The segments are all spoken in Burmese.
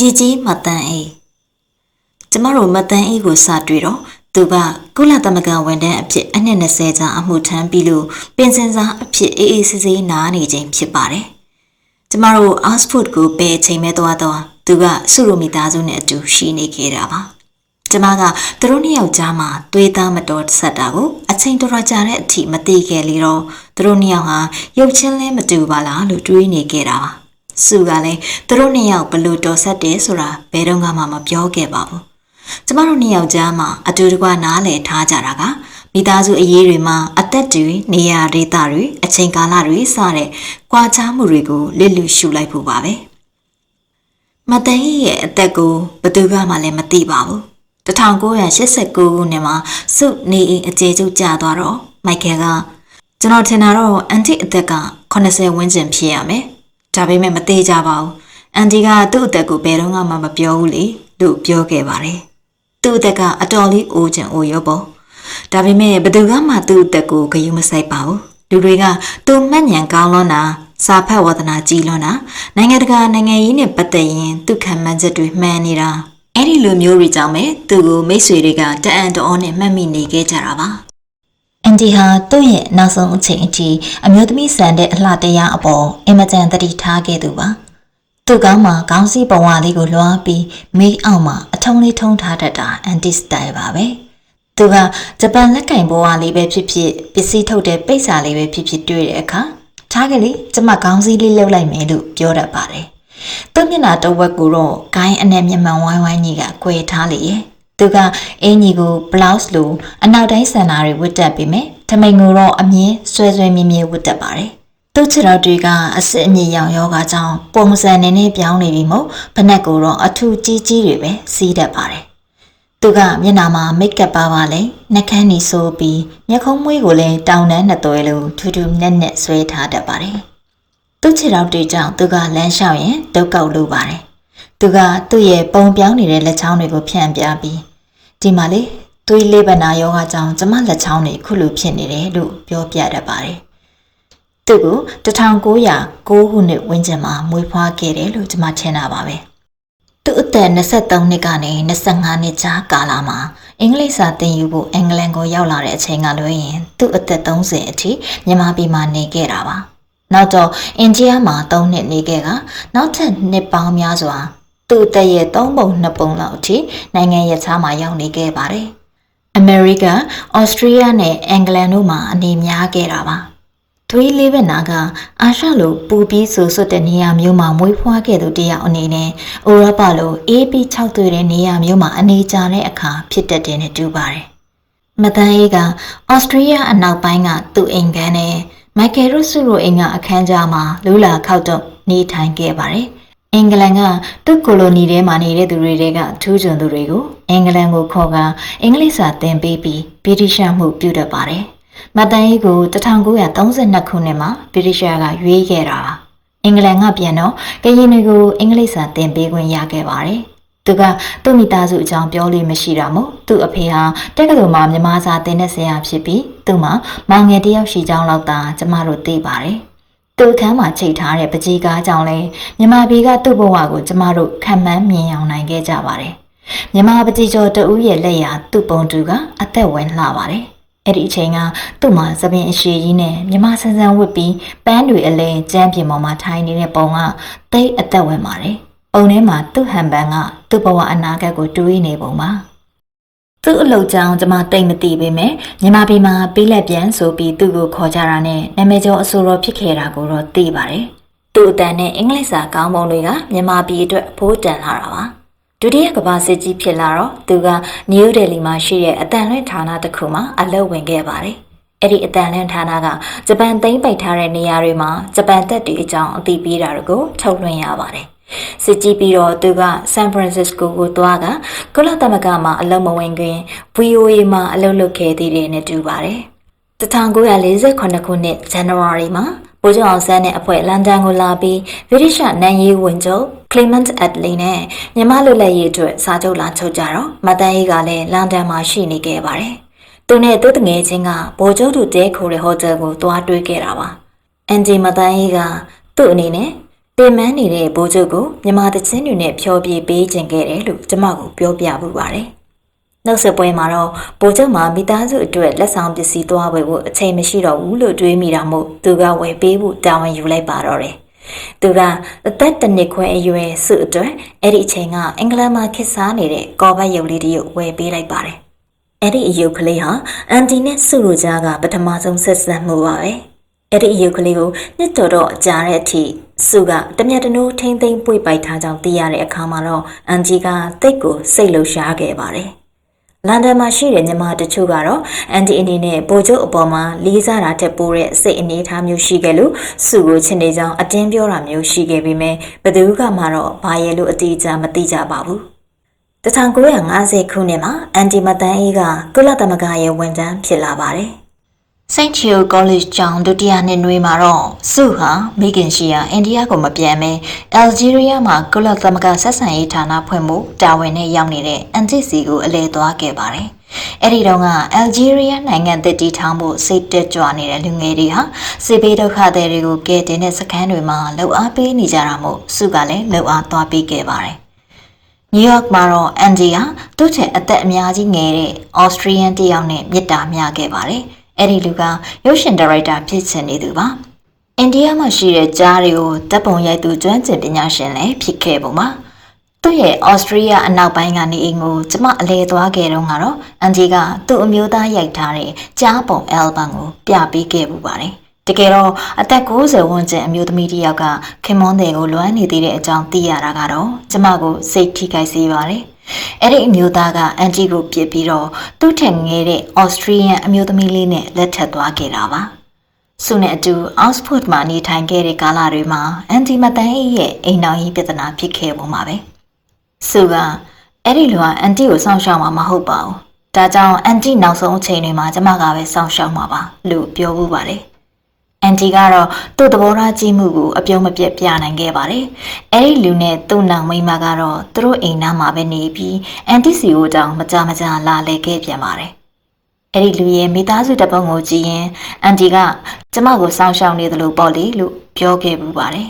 ကြီးကြီးမတန်အေးကျမတို့မတန်အေးကိုစတွေ့တော့သူကကုလသမဂ္ဂဝန်ထမ်းအဖြစ်အနှစ်20ကြာအမှုထမ်းပြီးလို့ပင်စင်စားအဖြစ်အေးအေးဆေးဆေးနားနေခြင်းဖြစ်ပါတယ်ကျမတို့ Oxford ကိုဘယ်အချိန်မဲသွားတော့သူကစုရမီသားစုနဲ့အတူရှိနေခဲ့တာပါကျမကသူတို့နှစ်ယောက်ကြားမှာသွေးသားမတော်ဆက်တာကိုအချိန်တော်တော်ကြာတဲ့အထိမသိခဲ့လေတော့သူတို့နှစ်ယောက်ဟာရုပ်ချင်းလဲမတူပါလားလို့တွေးနေခဲ့တာပါ စုကလည်းသူတို့နှစ်ယောက်ဘလို့တော်ဆက်တယ်ဆိုတာဘယ်တော့မှမပြောခဲ့ပါဘူးကျမတို့နှစ်ယောက်ကြားမှာအတူတကွနားလည်ထားကြတာကမိသားစုအရေးတွေမှာအသက်တွေနေရာဒေသတွေအချိန်ကာလတွေစတဲ့ကြွားချမှုတွေကိုလစ်လူရှုလိုက်ဖို့ပါပဲမတန်ကြီးရဲ့အသက်ကိုဘယ်သူမှလည်းမသိပါဘူး1989ခုနှစ်မှာစုနေအိမ်အကျေကျုပ်ကျသွားတော့မိုက်ကယ်ကကျွန်တော်ထင်တာတော့အန်တီအသက်က80ဝန်းကျင်ဖြစ်ရမယ် ဒါပေမဲ့မသေးကြပါဘူးအန်တီကသူ့အသက်ကိုဘယ်တော့မှမပြောဘူးလေလို့ပြောခဲ့ပါတယ်သူ့အသက်ကအတော်လေးအိုးချင်အိုရောပေါ့ဒါပေမဲ့ဘယ်သူမှသူ့အသက်ကိုဂရုမစိုက်ပါဘူးလူတွေကသူမှတ်ဉဏ်ကောင်းလွန်းတာစာဖတ်ဝါသနာကြီးလွန်းတာနိုင်ငံတကာနိုင်ငံရေးနဲ့ပတ်သက်ရင်သူခံမှန်းချက်တွေမှန်နေတာအဲ့ဒီလိုမျိုးတွေကြောင့်ပဲသူ့ကိုမိတ်ဆွေတွေကတအံ့တော်နဲ့မှတ်မိနေခဲ့ကြတာပါ အန်ဒီဟာသူ့ရဲ့နောက်ဆုံးအချိန်အထိအမျိုးသမီးဆန်တဲ့အလှတရားအပေါ်အင်မတန်တတိထားခဲ့သူပါသူ့ကောင်းမှာခေါင်းစည်းပုံဝါလေးကိုလွှားပြီးမိအောက်မှာအထုံးလေးထုံးထားတတ်တာအန်တီစတိုင်ပါပဲသူကဂျပန်လက်ကင်ဘဝလေးပဲဖြစ်ဖြစ်ပစ္စည်းထုတ်တဲ့ပိတ်စာလေးပဲဖြစ်ဖြစ်တွေ့တဲ့အခါထားကလေးကျမခေါင်းစည်းလေးလှုပ်လိုက်မယ်လို့ပြောတတ်ပါတယ်သူ့မျက်နှာတစ်ဝက်ကိုတော့ဂိုင်းအနဲ့မျက်မှန်ဝိုင်းဝိုင်းကြီးကကွယ်ထားလေရဲ့ သူကအင်ကြီးကို blouse လိုအနောက်တိုင်းဆန်နာတွေဝတ်တက်ပြီးမယ်ထမိန်ကိုတော့အမြင်ဆွဲဆွဲမြင်းမြင်းဝတ်တက်ပါတယ်သူ့ခြေတော်တွေကအစစ်အမြစ်ရောင်ယောဂါကြောင့်ပုံစံနေနေပြောင်းနေပြီမို့ဖနက်ကိုတော့အထူးကြီးကြီးတွေပဲစီးတတ်ပါတယ်သူကမျက်နှာမှာမိတ်ကပ်ပါပါလေနှကန်းနီဆိုးပြီးမျက်ခုံးမွေးကိုလည်းတောင်တန်းနှစ်သွဲလိုထူးထူးနက်နက်ဆွဲထားတတ်ပါတယ်သူ့ခြေတော်တွေကြောင့်သူကလမ်းလျှောက်ရင်ဒုက္ကောက်လိုပါတယ်သူကသူ့ရဲ့ပုံပြောင်းနေတဲ့လက်ချောင်းတွေကိုဖြန့်ပြပြီး ဒီမှာလေသွေးလေးပနာယောဂကြောင့်ကျမလက်ချောင်းတွေခုလိုဖြစ်နေတယ်လို့ပြောပြတတ်ပါတယ်သူ့ကို1909ခုနှစ်ဝန်းကျင်မှာမွေးဖွားခဲ့တယ်လို့ကျွန်မထင်တာပါပဲသူ့အသက်23နှစ်ကနေ25နှစ်ကြားကာလမှာအင်္ဂလိပ်စာသင်ယူဖို့အင်္ဂလန်ကိုရောက်လာတဲ့အချိန်ကလွှဲရင်သူ့အသက်30အထိမြန်မာပြည်မှာနေခဲ့တာပါနောက်တော့အိန္ဒိယမှာ3နှစ်နေခဲ့ကနောက်ထပ်နှစ်ပေါင်းများစွာ သူ့အသက်ရဲ့3ပုံ2ပုံလောက်အထိနိုင်ငံရခြားမှာရောက်နေခဲ့ပါတယ်အမေရိကန်ဩစတြေးလျနဲ့အင်္ဂလန်တို့မှာအနေများခဲ့တာပါသွေးလေးဘက်နာကအာရှလိုပူပြီးဆူဆွတ်တဲ့နေရာမျိုးမှာမွေးဖွားခဲ့သူတယောက်အနေနဲ့ဥရောပလိုအေးပြီး၆သွေးတဲ့နေရာမျိုးမှာအနေကျတဲ့အခါဖြစ်တတ်တယ်နဲ့တူပါတယ်။မတန်အေးကဩစတြေးလျအနောက်ပိုင်းကသူ့အိမ်ခန်းနဲ့မိုက်ကယ်ရုစုတို့အိမ်ကအခန်းကြားမှာလူလာခောက်တော့နေထိုင်ခဲ့ပါတယ်။ အင်္ဂလန်ကသူ့ကိုလိုနီထဲမှာနေတဲ့သူတွေကထူးချွန်သူတွေကိုအင်္ဂလန်ကိုခေါ်ကအင်္ဂလိပ်စာသင်ပေးပြီးဗြိတိရှမှုပြုတတ်ပါတယ်။မတန်ကြီးကို1932ခုနှစ်မှာဗြိတိရှားကရွေးခဲ့တာပါအင်္ဂလန်ကပြန်တော့ကရင်တွေကိုအင်္ဂလိပ်စာသင်ပေးခွင့်ရခဲ့ပါတယ်သူကသူ့မိသားစုအကြောင်းပြောလို့မရှိတာမို့သူ့အဖေဟာတက္ကသိုလ်မှာမြန်မာစာသင်တဲ့ဆရာဖြစ်ပြီးသူ့မှာမောင်ငယ်တယောက်ရှိကြောင်းလောက်သာကျမတို့သိပါတယ် သူ့ခန်းမှာချိန်ထားတဲ့ပကြီးကားကြောင့်လဲမြန်မာပြည်ကသူ့ဘဝကိုကျမတို့ခံမှန်းမြင်အောင်နိုင်ခဲ့ကြပါတယ်မြန်မာပကြီးကျော်တဦးရဲ့လက်ရာသူ့ပုံတူကအသက်ဝင်လှပါတယ်အဲ့ဒီအချိန်ကသူ့မှာသပင်အရှိကြီးနဲ့မြမဆန်းဆန်းဝစ်ပြီးပန်းတွေအလဲကျမ်းပြင်ပေါ်မှာထိုင်နေတဲ့ပုံကတိတ်အသက်ဝင်ပါတယ်။ပုံထဲမှာသူ့ဟန်ပန်ကသူ့ဘဝအနာဂတ်ကိုတွေးနေပုံပါ။ သူ့အလုပ်ကြောင့်ကျွန်မတိတ်မသိပေမဲ့ညီမပြည်မှာပေးလက်ပြန်ဆိုပြီးသူ့ကိုခေါ်ကြတာနဲ့နာမည်ကျော်အဆိုတော်ဖြစ်ခဲ့တာကိုတော့သိပါတယ်။သူ့အတန်နဲ့အင်္ဂလိပ်စာကောင်းပုံတွေကမြန်မာပြည်အတွက်အဖိုးတန်လာတာပါ။ဒုတိယကမ္ဘာစစ်ကြီးဖြစ်လာတော့သူကနယူးဒေလီမှာရှိတဲ့အတန်လွင့်ဌာနတစ်ခုမှာအလုပ်ဝင်ခဲ့ပါတယ်။အဲ့ဒီအတန်လွင့်ဌာနကဂျပန်သိမ်းပိုက်ထားတဲ့နေရာတွေမှာဂျပန်တပ်တွေအကြောင်းအသိပေးတာတွေကိုထုတ်လွှင့်ရပါတယ်။ စစ်ကြီးပြီးတော့သူကဆန်ဖရန်စစ္စကိုကိုသွားကကုလသမဂ္ဂမှာအလုပ်မဝင်ခင် VOA မှာအလုပ်လုပ်ခဲ့သေးတယ်နဲ့တူပါတယ်။1948ခုနှစ်ဇန်နဝါရီမှာဗိုလ်ချုပ်အောင်ဆန်းနဲ့အဖွဲ့လန်ဒန်ကိုလာပြီးဗြိတိရှနန်ရေးဝန်ချုပ် Clement Attlee နဲ့မြန်မာလွတ်လပ်ရေးအတွက်စာချုပ်လာချုပ်ကြတော့မတန်ရေးကလည်းလန်ဒန်မှာရှိနေခဲ့ပါတယ်။သူနဲ့သူ့တငယ်ချင်းကဗိုလ်ချုပ်တို့တဲခိုတဲ့ဟိုတယ်ကိုသွားတွေ့ခဲ့တာပါ။အန်ဂျီမတန်ရေးကသူ့အနေနဲ့ တင်မန်းနေတဲ့ဘိုးချုပ်ကိုမြမတချင်းတွေနဲ့ဖြောပြပေးခြင်းခဲ့တယ်လို့ကျမကပြောပြပူပါတယ်။နောက်ဆက်ပွဲမှာတော့ဘိုးချုပ်မှာမိသားစုအတွက်လက်ဆောင်ပစ္စည်းသွားဝယ်ဖို့အချိန်မရှိတော့ဘူးလို့တွေးမိတာမို့သူကဝယ်ပေးဖို့တာဝန်ယူလိုက်ပါတော့တယ်။သူကအသက်တစ်နှစ်ခွဲအရွယ်စုအတွက်အဲ့ဒီအချိန်ကအင်္ဂလန်မှာခေတ်စားနေတဲ့ကော်ဘတ်ရုပ်လေးတရုပ်ဝယ်ပေးလိုက်ပါတယ်။အဲ့ဒီအယုတ်ကလေးဟာအန်တီနဲ့စုလိုကြားကပထမဆုံးဆက်ဆက်မှုပါပဲ။အဲ့ဒီအယုတ်ကလေးကိုနှစ်တော်တော့ကြာတဲ့အထိ စုကတမျက်တနိုးထိမ့်သိမ့်ပွေပိုက်ထားကြောင်းသိရတဲ့အခါမှာတော့အန်ဂျီကတိတ်ကိုစိတ်လှရှားခဲ့ပါတယ်။လန်ဒန်မှာရှိတဲ့ညီမတချို့ကတော့အန်တီအနေနဲ့ပိုကျုပ်အပေါ်မှာလေးစားတာတက်ပိုးတဲ့စိတ်အနေထားမျိုးရှိခဲ့လို့စုကိုချင်နေကြောင်းအတင်းပြောတာမျိုးရှိခဲ့ပေမဲ့ဘယ်သူကမှတော့ဘာရဲ့လို့အတိအကျမသိကြပါဘူး။1950ခုနှစ်မှာအန်တီမတန်အေးကကုလသမဂ္ဂရဲ့ဝန်ထမ်းဖြစ်လာပါတယ်။ St. Hugh College ကျောင်းဒုတိယနှစ်နွေမှာတော့စုဟာမိခင်ရှိရာအိန္ဒိယကိုမပြန်မဲအယ်ဂျီးရီးယားမှာကုလသမဂ္ဂဆက်ဆံရေးဌာနဖွင့်မှုတာဝန်နဲ့ရောက်နေတဲ့အန်တီစီကိုအလဲသွားခဲ့ပါတယ်။အဲ့ဒီတော့ကအယ်ဂျီးရီးယားနိုင်ငံတည်တည်ထောင်ဖို့စိတ်တက်ကြွနေတဲ့လူငယ်တွေဟာစစ်ဘေးဒုက္ခသည်တွေကိုကယ်တင်တဲ့စခန်းတွေမှာလှုပ်အားပေးနေကြတာမို့စုကလည်းလှုပ်အားသွားပေးခဲ့ပါတယ်။နယူးယောက်မှာတော့အန်ဂျီဟာသူ့ထက်အသက်အများကြီးငယ်တဲ့ဩစတြီးယန်တယောက်နဲ့မြစ်တာမျှခဲ့ပါတယ်။ အဲ့ဒီလူကရုပ်ရှင်ဒါရိုက်တာဖြစ်ချင်နေသူပါ။အိန္ဒိယမှာရှိတဲ့ကြားတွေကိုတပ်ပုံရိုက်သူကျွမ်းကျင်ပညာရှင်လည်းဖြစ်ခဲ့ပုံပါ။သူ့ရဲ့ဩစတြီးယားအနောက်ပိုင်းကနေအိမ်ကိုကျမအလဲသွားခဲ့တော့ကတော့အန်ဂျီကသူ့အမျိုးသားရိုက်ထားတဲ့ကြားပုံအယ်ဘမ်ကိုပြပေးခဲ့ပူပါတယ်။တကယ်တော့အသက်60ဝန်းကျင်အမျိုးသမီးတစ်ယောက်ကခင်မွန်းတဲ့ကိုလွမ်းနေသေးတဲ့အကြောင်းသိရတာကတော့ကျမကိုစိတ်ထိခိုက်စေပါတယ်။ အဲ့ဒီအမျိုးသားကအန်တီကိုပြစ်ပြီးတော့သူ့ထက်ငယ်တဲ့ဩစတြီးယန်အမျိုးသမီးလေးနဲ့လက်ထပ်သွားခဲ့တာပါ။ဆုနဲ့အတူအောက်စဖို့မှာနေထိုင်ခဲ့တဲ့ကာလတွေမှာအန်တီမတန်အေးရဲ့အိမ်တော်ကြီးပြဿနာဖြစ်ခဲ့ပုံပါပဲ။ဆုကအဲ့ဒီလူကအန်တီကိုစောင့်ရှောက်မှာမဟုတ်ပါဘူး။ဒါကြောင့်အန်တီနောက်ဆုံးအချိန်တွေမှာကျမကပဲစောင့်ရှောက်မှာပါလို့ပြောမှုပါတယ်။ အန်တီကတော့သူ့သဘောထားကြီးမှုကိုအပြုံးမပြတ်ပြနိုင်ခဲ့ပါတယ်။အဲဒီလူနဲ့သူ့နောင်မိန်းမကတော့သူတို့အိမ်သားမှာပဲနေပြီးအန်တီစီကိုတောင်မကြမကြလာလဲခဲ့ပြန်ပါတယ်။အဲဒီလူရဲ့မိသားစုတပုံကိုကြည့်ရင်အန်တီကကျမကိုစောင့်ရှောက်နေတယ်လို့ပေါ့လေလို့ပြောခဲ့ပူပါတယ်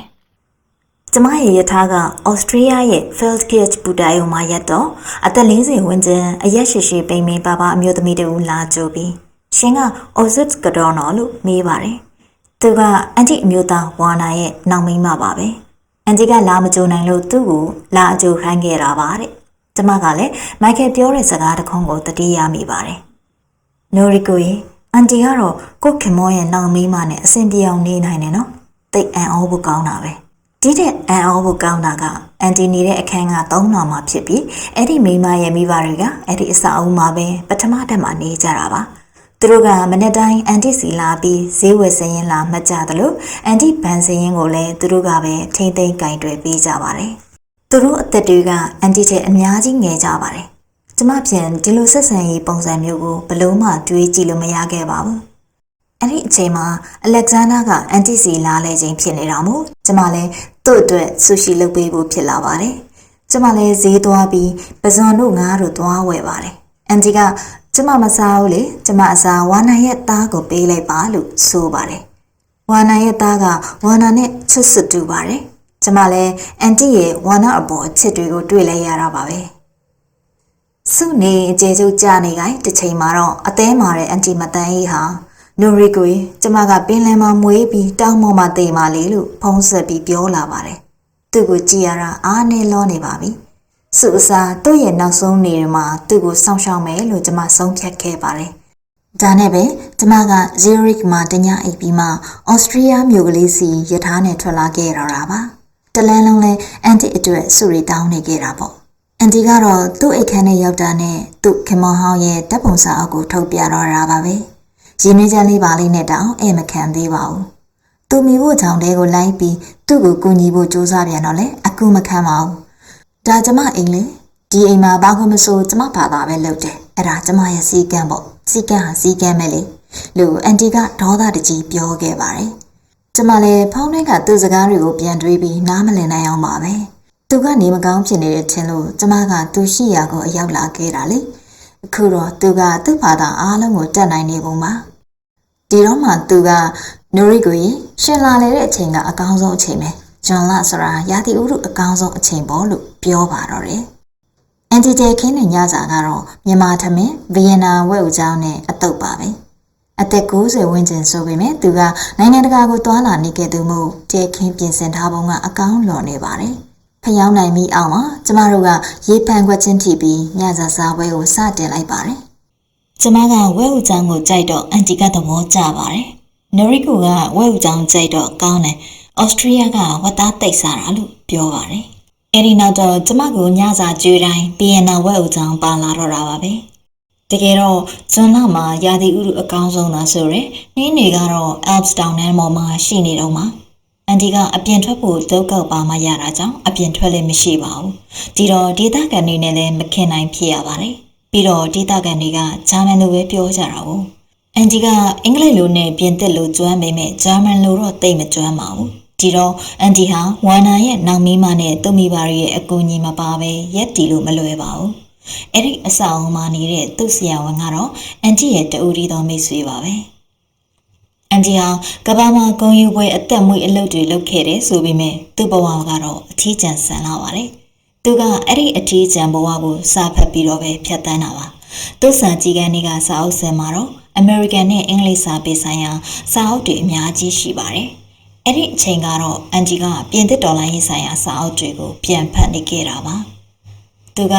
။ကျမရဲ့ယထာကဩစတြီးယားရဲ့ Feldkirch ဘူတာယုံမှာရက်တော့အသက်40ဝန်းကျင်အရက်ရှိရှိပိန်ပိန်ပါပါအမျိုးသမီးတူလာကြိုပြီးရှင်က Ozit ကတော့နော်လို့မေးပါတယ်။ သူကအန်တီအမျိုးသားဝါနာရဲ့နောက်မိန်းမပါပဲအန်တီကလာမကြိုနိုင်လို့သူ့ကိုလာအကြိုခိုင်းခဲ့တာပါတဲ့ကျမကလည်းမိုက်ကယ်ပြောတဲ့စကားတစ်ခုကိုတတိယမိပါတယ်နိုရီကိုရင်အန်တီကတော့ကိုခင်မောရဲ့နောက်မိန်းမနဲ့အဆင်ပြေအောင်နေနိုင်တယ်နော်တိတ်အံ့ဩဖို့ကောင်းတာပဲဒီတဲ့အံ့ဩဖို့ကောင်းတာကအန်တီနေတဲ့အခန်းကသုံးတော်မှာဖြစ်ပြီးအဲ့ဒီမိန်းမရဲ့မိဘတွေကအဲ့ဒီအဆောက်အဦမှာပဲပထမတက်မှာနေကြတာပါ။ သူတို့ကမနေ့တိုင်းအန်တီစီလာပြီးဈေးဝယ်စရင်လာမှတ်ကြတယ်လို့အန်တီဘန်စရင်ကိုလည်းသူတို့ကပဲထိမ့်သိမ့်ကင်တွယ်ပေးကြပါတယ်။သူတို့အသက်တွေကအန်တီထက်အများကြီးငယ်ကြပါတယ်။ကျမပြန်ဒီလိုဆက်ဆံရေးပုံစံမျိုးကိုဘလို့မှတွေးကြည့်လို့မရခဲ့ပါဘူး။အဲ့ဒီအချိန်မှာအလက်ဇန္ဒာကအန်တီစီလာလဲခြင်းဖြစ်နေတာမို့ကျမလည်းသူ့အတွက်ဆူရှီလုပ်ပေးဖို့ဖြစ်လာပါတယ်။ကျမလည်းဈေးသွားပြီးပဇွန်တို့ငါးတို့သွားဝယ်ပါတယ်။အန်တီက ကျမမစားဘူးလေကျမအစားဝါနာရဲ့သားကိုပေးလိုက်ပါလို့ဆိုပါတယ်ဝါနာရဲ့သားကဝါနာနဲ့ချစ်စတူပါတယ်ကျမလည်းအန်တီရဲ့ဝါနာအပေါ်အချစ်တွေကိုတွေ့လဲရတာပါပဲစုနေအကျေကျုပ်ကြနေကြတစ်ချိန်မှာတော့အသေးမာတဲ့အန်တီမတန်ကြီးဟာနိုရီကိုကျမကပင်လယ်မှာမွေးပြီးတောင်းပေါ်မှာတိမ်ပါလေလို့ဖုံးဆက်ပြီးပြောလာပါတယ်သူ့ကိုကြည်ရတာအားနေလောနေပါပြီ စုအစားသူ့ရဲ့နောက်ဆုံးနေမှာသူ့ကိုစောင့်ရှောက်မယ်လို့ကျွန်မဆုံးဖြတ်ခဲ့ပါတယ်။ဒါနဲ့ပဲကျွန်မက Zurich မှာတညအိပ်ပြီးမှဩစတြီးယားမြို့ကလေးစီရထားနဲ့ထွက်လာခဲ့ရတာပါ။တလန်းလုံးလဲအန်တီအတွက်စုရီတောင်းနေခဲ့တာပေါ့။အန်တီကတော့သူ့အိတ်ခမ်းနဲ့ရောက်တာနဲ့သူ့ခင်မဟောင်းရဲ့တပ်ပုံစာအုပ်ကိုထုတ်ပြတော့တာပါပဲ။ရင်းနှီးချမ်းလေးပါလေးနဲ့တောင်အဲမခံသေးပါဘူး။သူမိဖို့ကြောင့်တဲကိုလိုက်ပြီးသူ့ကိုကူညီဖို့စူးစမ်းပြန်တော့လေအကူမခံပါဘူး။ ဒါကျမအိမ်လေဒီအိမ်မှာဘာမှမဆိုကျမဘာသာပဲလုပ်တယ်အဲ့ဒါကျမရဲ့စီကံပေါ့စီကံဟာစီကံပဲလေလို့အန်တီကဒေါသတကြီးပြောခဲ့ပါတယ်ကျမလည်းဖောင်းတွေကသူ့စကားတွေကိုပြန်တွေးပြီးနားမလည်နိုင်အောင်ပါပဲသူကနေမကောင်းဖြစ်နေတဲ့ချင်းလို့ကျမကသူရှိရာကိုအရောက်လာခဲ့တာလေအခုတော့သူကသူ့ဘာသာအားလုံးကိုတတ်နိုင်နေပုံပါဒီတော့မှသူကနိုရီကိုရှင်လာလေတဲ့အချိန်ကအကောင်းဆုံးအချိန်ပဲ ဂျွန်လဆိုတာရာသီဥတုအကောင်းဆုံးအချိန်ပေါ့လို့ပြောပါတော့တယ်။အန်တီတဲခင်းနဲ့ညစာကတော့မြန်မာထမင်းဗီယက်နမ်ဝက်ဥချောင်းနဲ့အတုပ်ပါပဲ။အသက်90ဝန်းကျင်ဆိုပေမဲ့သူကနိုင်ငံတကာကိုတွာလာနေခဲ့သူမို့တဲခင်းပြင်ဆင်ထားပုံကအကောင်းလော်နေပါတယ်။ဖျောင်းနိုင်မိအောင်မှာကျမတို့ကရေပန်ခွက်ချင်းထိပြီးညစာစားပွဲကိုစတင်လိုက်ပါတယ်။ကျမကဝက်ဥချောင်းကိုကြိုက်တော့အန်တီကသဘောကျပါတယ်။နော်ရီကိုကဝက်ဥချောင်းကြိုက်တော့ကောင်းတယ်။ ဩစတြေးလျကဝတ်သားတိတ်စားတာလို့ပြောပါတယ်။အဲဒီနောက်တော့ကျမကိုညစာကျွေးတိုင်းဘီယန်နာဝက်အူချောင်းပါလာတော့တာပါပဲ။တကယ်တော့ဇွန်လမှာရာသီဥတုအကောင်းဆုံးသာဆိုရယ်နှင်းတွေကတော့ Alps တောင်တန်းပေါ်မှာရှိနေတော့မှာအန်တီကအပြင်ထွက်ဖို့ဒုက္ခပါမှရတာကြောင့်အပြင်ထွက်လည်းမရှိပါဘူး။ဒီတော့ဒေသခံတွေနဲ့လည်းမခင်နိုင်ဖြစ်ရပါတယ်။ပြီးတော့ဒေသခံတွေကဂျာမန်လိုပဲပြောကြတာကိုအန်တီကအင်္ဂလိပ်လိုနဲ့ပြင်သစ်လိုကျွမ်းပေမဲ့ဂျာမန်လိုတော့သိမကျွမ်းပါဘူး။ ဒီတော့အန်တီဟာဝါနာရဲ့နောင်မီးမနဲ့သူ့မိဘရဲ့အကူအညီမပါပဲရက်တီလို့မလွယ်ပါဘူး။အဲ့ဒီအဆောင်မှာနေတဲ့သူ့ဆရာဝန်ကတော့အန်တီရဲ့တူရီတော်မိတ်ဆွေပါပဲ။အန်တီဟာကဘာမှာဂုံယူပွဲအသက်မွေးအလုပ်တွေလုပ်ခဲ့တယ်ဆိုပေမဲ့သူ့ဘဝကတော့အထီးကျန်ဆန်လာပါတယ်။သူကအဲ့ဒီအထီးကျန်ဘဝကိုစာဖတ်ပြီးတော့ပဲဖြတ်တန်းတာပါ။သူ့စာကြီးကန်းတွေကစာအုပ်စင်မှာတော့ American နဲ့အင်္ဂလိပ်စာပေဆိုင်ရာစာအုပ်တွေအများကြီးရှိပါတယ်။ အဲ့ဒီအချိန်ကတော့အန်ဂျီကပြင်သစ်ဒေါ်လာရေးဆိုင်ရာစာအုပ်တွေကိုပြန်ဖတ်နေခဲ့တာပါ။သူက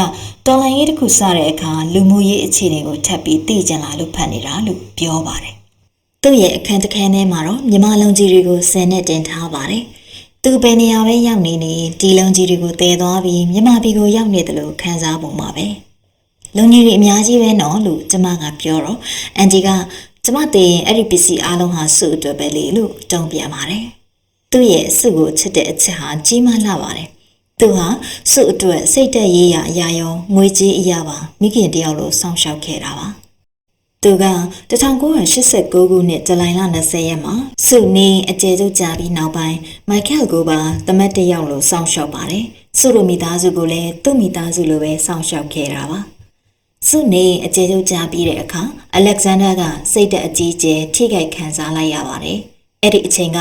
ဒေါ်လာရေးတစ်ခုစတဲ့အခါလူမှုရေးအခြေအနေကိုထပ်ပြီးသိကျင်လာလို့ဖတ်နေတာလို့ပြောပါတယ်။သူ့ရဲ့အခန်းတစ်ခန်းထဲမှာတော့မြမလုံးကြီးတွေကိုဆယ်နဲ့တင်ထားပါတယ်။သူဘယ်နေရာပဲရောက်နေနေဒီလုံးကြီးတွေကိုတည်သွားပြီးမြမပြည်ကိုရောက်နေတယ်လို့ခံစားပုံပါပဲ။လုံကြီးတွေအများကြီးပဲနော်လို့ကျမကပြောတော့အန်ဂျီကကျမတည်ရင်အဲ့ဒီပစ္စည်းအားလုံးဟာစုအတွက်ပဲလေလို့တုံ့ပြန်ပါတယ်။ သူ့ရဲ့စုကိုချစ်တဲ့အချက်ဟာကြီးမားလာပါတယ်။သူဟာစုအတွက်စိတ်သက်ရေးရအရာရောငွေကြေးအရာပါမိခင်တယောက်လိုစောင့်ရှောက်ခဲ့တာပါ။သူက1989ခုနှစ်ဇူလိုင်လ20ရက်မှာစုနေအကျယ်ချုပ်ကြာပြီးနောက်ပိုင်းမိုက်ကယ်ကိုပါတမတ်တယောက်လိုစောင့်ရှောက်ပါတယ်။စုလိုမိသားစုကိုလည်းသူ့မိသားစုလိုပဲစောင့်ရှောက်ခဲ့တာပါ။စုနေအကျယ်ချုပ်ကြာပြီးတဲ့အခါအလက်ဇန်ဒါကစိတ်သက်အကြီးကျယ်ထိခိုက်ခံစားလိုက်ရပါတယ်။ အဲ့ဒီအချိန်က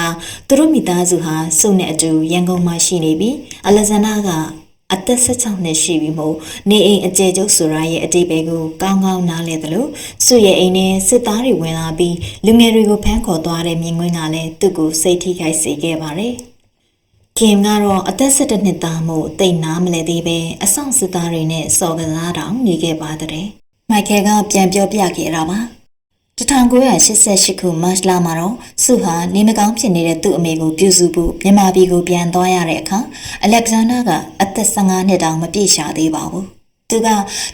သူတို့မိသားစုဟာစုနဲ့အတူရန်ကုန်မှာရှိနေပြီးအလက်ဇန်ဒါကအသက်16နှစ်ရှိပြီမို့နေအိမ်အကျယ်ကျုပ်ဆိုရရဲ့အတိတ်ပဲကိုကောင်းကောင်းနားလဲသလိုစုရဲ့အိမ်နဲ့စစ်သားတွေဝင်လာပြီးလူငယ်တွေကိုဖမ်းခေါ်သွားတဲ့မြင်ကွင်းကလည်းသူ့ကိုစိတ်ထိခိုက်စေခဲ့ပါတယ်။ခင်ကတော့အသက်17နှစ်သားမို့တိတ်နာမလဲသေးပဲအဆောင်စစ်သားတွေနဲ့စော်ကစားတောင်နေခဲ့ပါတဲ့။မိုက်ကယ်ကပြန်ပြောပြခဲ့တာပါ။ 1988ခုမတ်လမှာတော့စုဟာနေမကောင်းဖြစ်နေတဲ့သူ့အမေကိုပြုစုဖို့မြန်မာပြည်ကိုပြန်သွားရတဲ့အခါအလက်ဇန်ဒါကအသက်15နှစ်တောင်မပြည့်ရှာသေးပါဘူး။သူက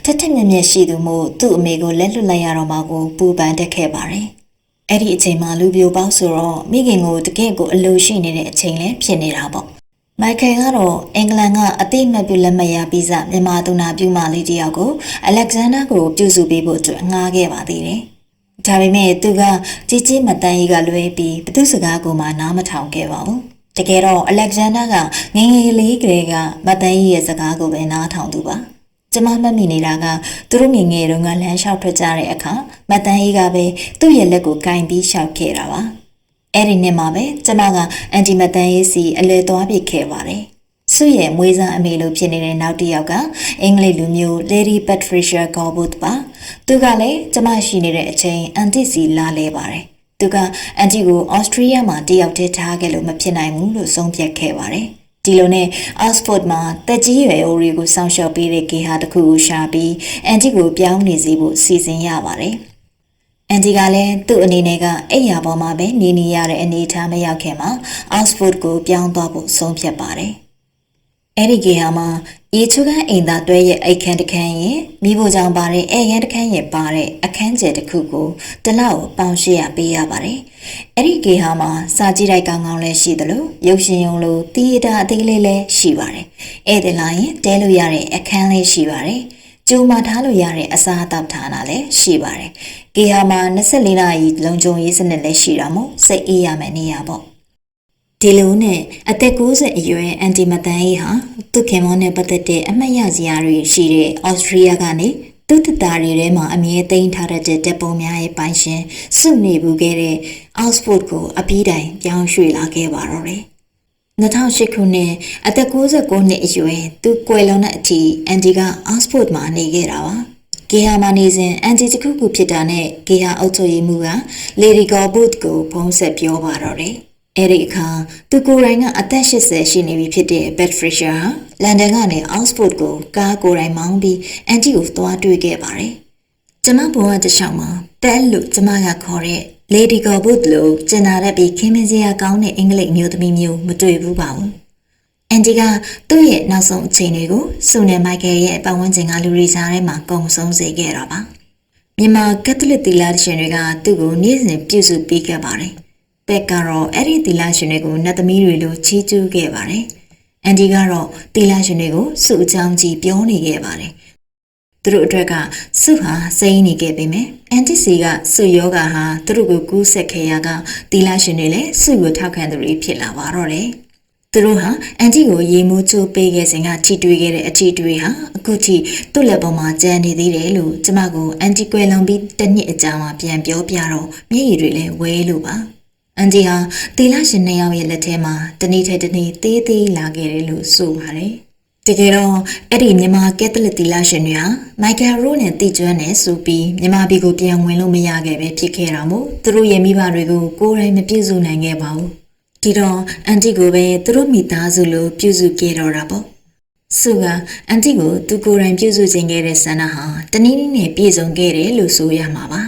ထက်ထက်မြက်မြက်ရှိသူမို့သူ့အမေကိုလက်လွတ်လိုက်ရတော့မှကိုပူပန်တက်ခဲ့ပါတယ်။အဲ့ဒီအချိန်မှာလူပြိုပေါက်ဆိုတော့မိခင်ကိုတကယ့်ကိုအလိုရှိနေတဲ့အချိန်လည်းဖြစ်နေတာပေါ့။မိုက်ကယ်ကတော့အင်္ဂလန်ကအသိမှတ်ပြုလက်မှတ်ရပြီးစမြန်မာသူနာပြုမလေးတယောက်ကိုအလက်ဇန်ဒါကိုပြုစုပေးဖို့အတွက်ငှားခဲ့ပါသေးတယ်။ ဒါပေမဲ့သူကကြီးကြီးမတန်းကြီးကလွဲပြီးဘသူစကားကိုမှနားမထောင်ခဲ့ပါဘူး။တကယ်တော့အလက်ဇန်ဒါကငယ်ငယ်လေးကလေးကမတန်းကြီးရဲ့စကားကိုပဲနားထောင်သူပါ။ကျမမှတ်မိနေတာကသူတို့ငယ်ငယ်တုန်းကလမ်းလျှောက်ထွက်ကြတဲ့အခါမတန်းကြီးကပဲသူ့ရဲ့လက်ကိုကင်ပြီးလျှောက်ခဲ့တာပါ။အဲ့ဒီနှစ်မှာပဲကျမကအန်တီမတန်ရေးစီအလဲသွားပြစ်ခဲ့ပါတယ်။ ဆုရဲ့မွေးစားအမေလိုဖြစ်နေတဲ့နောက်တစ်ယောက်ကအင်္ဂလိပ်လူမျိုး Lady Patricia Gorbut ပါ။သူကလည်းကျမရှိနေတဲ့အချိန်အန်တီစီလာလဲပါတယ်။သူကအန်တီကိုဩစတြေးလျမှာတယောက်တည်းထားခဲ့လို့မဖြစ်နိုင်ဘူးလို့ဆုံးဖြတ်ခဲ့ပါတယ်။ဒီလိုနဲ့ Oxford မှာတက်ကြီးရွယ်အိုတွေကိုစောင့်ရှောက်ပေးတဲ့ဂေဟာတစ်ခုကိုရှာပြီးအန်တီကိုပြောင်းနေစေဖို့စီစဉ်ရပါတယ်။အန်တီကလည်းသူ့အနေနဲ့ကအိယာပေါ်မှာပဲနေနေရတဲ့အနေအထားမရောက်ခင်မှာ Oxford ကိုပြောင်းသွားဖို့ဆုံးဖြတ်ပါတယ်။ အဲ့ဒီဂေဟာမှာရေချူကန်းအိမ်သားတွဲရဲ့အိတ်ခမ်းတစ်ခမ်းရဲ့မိဖို့ကြောင့်ပါတဲ့အဲရန်တစ်ခမ်းရဲ့ပါတဲ့အခန်းကျယ်တစ်ခုကိုတလောက်ပေါင်800ပေးရပါတယ်။အဲ့ဒီဂေဟာမှာစာကြည့်တိုက်ကောင်းကောင်းလည်းရှိသလိုရုပ်ရှင်ရုံလိုတီးတာအသေးလေးလည်းရှိပါတယ်။ဧည့်သည်လာရင်တဲလို့ရတဲ့အခန်းလေးရှိပါတယ်။ကျူမာထားလို့ရတဲ့အစားအသောက်ဌာနလည်းရှိပါတယ်။ဂေဟာမှာ24နာရီလုံခြုံရေးစနစ်လည်းရှိတာမို့စိတ်အေးရမယ့်နေရာပေါ့။ ဒီလိုနဲ့အသက်60အရွယ်အန်တီမတန်ကြီးဟာသူ့ခင်မောနဲ့ပတ်သက်တဲ့အမှတ်ရစရာတွေရှိတဲ့ဩစတြေးလျကနေသူ့တသားတွေထဲမှာအမြဲသိမ်းထားတဲ့တပ်ပုံများရဲ့ပိုင်ရှင်စွနေဘူးခဲ့တဲ့ Oxford ကိုအပြီးတိုင်ပြောင်းရွှေ့လာခဲ့ပါတော့တယ်2008ခုနှစ်အသက်69နှစ်အရွယ်သူကွယ်လွန်တဲ့အထိအန်တီကအောက်စဖို့ဒ်မှာနေခဲ့တာပါ။ဂေဟာမှာနေစဉ်အန်တီတစ်ခုခုဖြစ်တာနဲ့ဂေဟာအုပ်ချုပ်ရေးမှူးကလေဒီကောဘုတ်ကိုဖုံးဆက်ပြောပါတော့တယ်။ အဲ့ဒီအခါသူကိုယ်တိုင်ကအသက်80ရှိနေပြီဖြစ်တဲ့ဘက်ဖရရှာဟာလန်ဒန်ကနေအောက်စဖို့ဒ်ကိုကားကိုယ်တိုင်မောင်းပြီးအန်တီကိုသွားတွေ့ခဲ့ပါတယ်။ကျမဘဝတစ်လျှောက်မှာတက်လို့ကျမကခေါ်တဲ့ Lady Goldwood လို့ကျင်နာတဲ့ပြီးခင်းမင်းစရာကောင်းတဲ့အင်္ဂလိပ်မျိုးသမီးမျိုးမတွေ့ဘူးပါဘူး။အန်တီကသူ့ရဲ့နောက်ဆုံးအချိန်တွေကိုစုနယ်မိုက်ကယ်ရဲ့ပတ်ဝန်းကျင်ကလူတွေကြားထဲမှာကုံဆုံးစေခဲ့တာပါ။မြန်မာကက်သလစ်သီလရှင်တွေကသူ့ကိုနေ့စဉ်ပြုစုပေးခဲ့ပါတယ်။ ပက်ကတော့အဲ့ဒီသီလရှင်တွေကိုနတ်သမီးတွေလိုချီးကျူးခဲ့ပါတယ်။အန်တီကတော့သီလရှင်တွေကိုစုအကြောင်းကြီးပြောနေခဲ့ပါတယ်။သူတို့အတွက်ကစုဟာစိမ့်နေခဲ့ပေမဲ့အန်တီစီကစုယောဂဟာသူတို့ကိုကူးဆက်ခဲ့ရကတီလာရှင်တွေလည်းစုကိုထောက်ခံသူတွေဖြစ်လာပါတော့တယ်။သူတို့ဟာအန်တီကိုရေမိုးချိုးပေးခဲ့စဉ်ကချီတွေ့ခဲ့တဲ့အချီတွေဟာအခုထိသူ့လက်ပေါ်မှာကြံနေသေးတယ်လို့ကျမကအန်တီကွယ်လွန်ပြီးတစ်နှစ်အကြာမှပြန်ပြောပြတော့မျက်ရည်တွေလည်းဝဲလို့ပါ။ အန်တီဟာတီလာရှင်နှစ်ယောက်ရဲ့လက်ထဲမှာတနေ့ထက်တနေ့သေးသေးလာခဲ့တယ်လို့ဆိုပါတယ်။တကယ်တော့အဲ့ဒီမြန်မာကက်သလစ်တီလာရှင်တွေဟာမိုက်ကယ်ရိုးနဲ့တည်ကျွမ်းနေဆိုပြီးမြန်မာပြည်ကိုပြန်ဝင်လို့မရခဲ့ပဲဖြစ်ခဲ့တာမို့သူတို့ရဲ့မိဘတွေကိုကိုယ်တိုင်မပြည့်စုံနိုင်ခဲ့ပါဘူးဒီတော့အန်တီကိုပဲသူတို့မိသားစုလိုပြုစုခဲ့တော့တာပေါ့စုကအန်တီကိုသူကိုယ်တိုင်ပြုစုခြင်းခဲ့တဲ့ဆန္ဒဟာတနည်းနည်းနဲ့ပြည့်စုံခဲ့တယ်လို့ဆိုရမှာပါ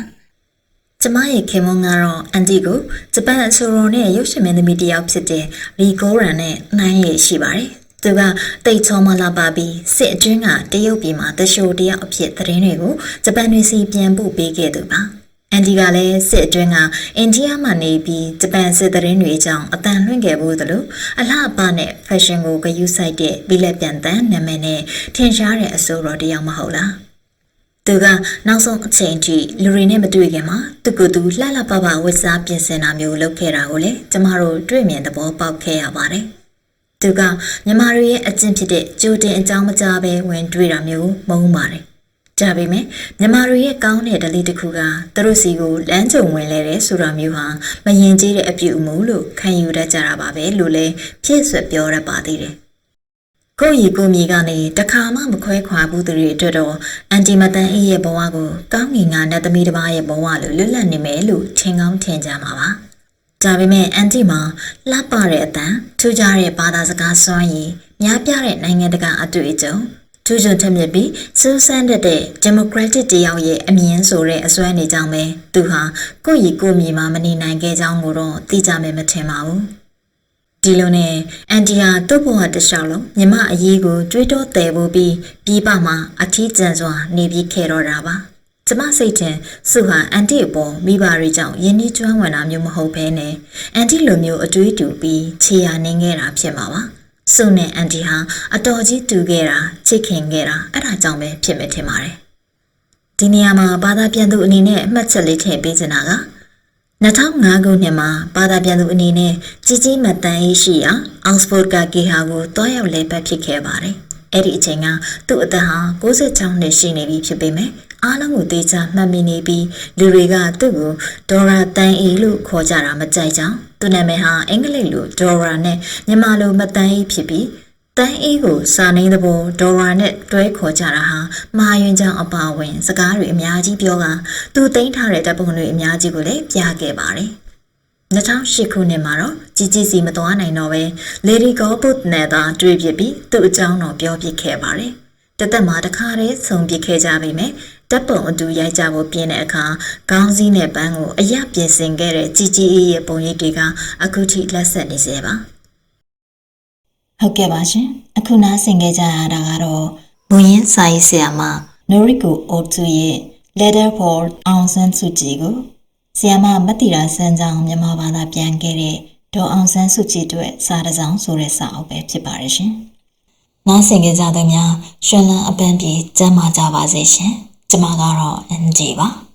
ကျမရဲ့ခင်မွန်းကတော့အန်တီကိုဂျပန်အဆိုရိုနဲ့ရုပ်ရှင်မင်းသမီးတစ်ယောက်ဖြစ်တဲ့ရီဂိုရန်နဲ့နိုင်ရရှိပါတယ်သူကတိတ်ချောမလာပါပြီးစစ်အတွင်းကတရုတ်ပြည်မှာတရှိုတယောက်အဖြစ်သတင်းတွေကိုဂျပန်တွေစီပြန်ပို့ပေးခဲ့သူပါအန်ဒီကလည်းစစ်အတွင်းကအိန္ဒိယမှာနေပြီးဂျပန်စစ်သတင်းတွေအကြောင်းအတန်လွှင့်ခဲ့ဘူးသလိုအလှအပနဲ့ fashion ကိုဂရုစိုက်တဲ့ဘီလက်ပြန်တန်နာမည်နဲ့ထင်ရှားတဲ့အဆိုတော်တယောက်မဟုတ်လား သူကနောက်ဆုံးအချိန်ထိလူတွေနဲ့မတွေ့ခင်မှာသူကသူလှလှပပဝတ်စားပြင်ဆင်တာမျိုးလုပ်ခဲ့တာကိုလေကျမတို့တွေ့မြင်သဘောပေါက်ခဲ့ရပါတယ်။သူကမြမတို့ရဲ့အကျင့်ဖြစ်တဲ့ကြိုတင်အကြောင်းမကြားပဲဝင်တွေ့တာမျိုးမဟုတ်ပါတယ်။ဒါပေမဲ့မြမတို့ရဲ့ကောင်းတဲ့ဒလေးတစ်ခုကသူတို့စီကိုလမ်းကြုံဝင်လဲတဲ့ဆိုတာမျိုးဟာမရင်ကျေးတဲ့အပြုအမူလို့ခံယူတတ်ကြတာပါပဲလို့လည်းဖြစ်ဆွပြောရပါသေးတယ်။ ကိုရီကိုမြေကနေတခါမှမခွဲခွာဘူးသူတွေအတွက်တော့အန်တီမတန်အေးရဲ့ဘဝကိုကောင်းငင်ကနတ်သမီးတစ်ပါးရဲ့ဘဝလိုလွတ်လပ်နေမယ်လို့ထင်ကောင်းထင်ကြမှာပါ။ဒါပေမဲ့အန်တီမှာလှပတဲ့အတန်ထူးခြားတဲ့ဘာသာစကားစွမ်းရည်များပြားတဲ့နိုင်ငံတကာအတွေ့အကြုံထူးချွန်ထက်မြက်ပြီးစူးစမ်းတဲ့ Democratic တယောက်ရဲ့အမြင်ဆိုတဲ့အစွမ်းနေကြောင်းပဲသူဟာကိုယ့်ရီကိုယ်မြေမှာမနေနိုင်ခဲ့ကြောင်းကိုတော့သိကြမယ်မထင်ပါဘူး ဒီလိုနဲ့အန်တီဟာသူ့ဘဝတစ်လျှောက်လုံးမြမအရေးကိုတွေးတောတည်ဖို့ပြီးပြီးပမှာအထီးကျန်စွာနေပြီးခဲ့တော့တာပါကျမစိတ်ထင်စုဟာအန်တီအပေါ်မိဘတွေကြောင့်ယဉ်ကျေးကျွမ်းဝင်တာမျိုးမဟုတ်ဘဲနဲ့အန်တီလိုမျိုးအတွေးတူပြီးခြေရနေခဲ့တာဖြစ်မှာပါစုနဲ့အန်တီဟာအတော်ကြီးတူခဲ့တာချစ်ခင်ခဲ့တာအဲ့ဒါကြောင့်ပဲဖြစ်မယ်ထင်ပါတယ်ဒီနေရာမှာဘာသာပြန်သူအနေနဲ့အမှတ်ချက်လေးထည့်ပေးချင်တာက 2005ခုနှစ်မှာဘာသာပြန်သူအနေနဲ့ကြီးကြီးမတန်ရေးရှိရာအောက်စဖို့ကဂေဟာကိုတွားရောက်လဲပတ်ဖြစ်ခဲ့ပါတယ်အဲ့ဒီအချိန်ကသူ့အသက်ဟာ96နှစ်ရှိနေပြီဖြစ်ပေမဲ့အားလုံးကိုသေချာမှတ်မိနေပြီးလူတွေကသူ့ကိုဒေါ်ရာတန်အေလို့ခေါ်ကြတာမကြိုက်ကြောင်းသူနာမည်ဟာအင်္ဂလိပ်လိုဒေါ်ရာနဲ့မြန်မာလိုမတန်အေဖြစ်ပြီး တန်အေးကိုစာနှင်းသဘောဒေါ်ရာနဲ့တွဲခေါ်ကြတာဟာမာယွင်ကြောင့်အပါဝင် စကားတွေအများကြီးပြောကသူသိမ်းထားတဲ့တပ်ပုံတွေအများကြီးကိုလည်းပြခဲ့ပါတယ်2008ခုနှစ်မှာတော့ကြီးကြီးစီမသွားနိုင်တော့ပဲ Lady Goldwood နဲ့သာတွေ့ဖြစ်ပြီးသူ့အကြောင်းတော့ပြောပြခဲ့ပါတယ်။တသက်မှာတခါတည်းဆုံပြခဲ့ကြပြီမယ်တပ်ပုံအတူရိုက်ကြဖို့ပြင်းတဲ့အခါခေါင်းစည်းနဲ့ပန်းကိုအရပြင်ဆင်ခဲ့တဲ့ជីជីအေးရဲ့ပုံရိပ်တွေကအခုထိလက်ဆက်နေစေပါ ဟုတ်ကဲ့ပါရှင်အခုနားဆင်ခဲ့ကြရတာကတော့ဘုရင်စာရေးဆရာမနိုရီကိုအိုတူရဲ့ Letter for အောင်ဆန်းစုကြည်ကိုဆီယမမတိရာစန်းချောင်းမြန်မာဘာသာပြန်ခဲ့တဲ့ဒေါ်အောင်ဆန်းစုကြည်တို့စာတစောင်းဆိုတဲ့စာအုပ်ပဲဖြစ်ပါတယ်ရှင်။နားဆင်ကြကြတဲ့များရှင်လန်းအပန်းပြေကျမ်းမာကြပါစေရှင်။ကျမကတော့အန်ဂျီပါ။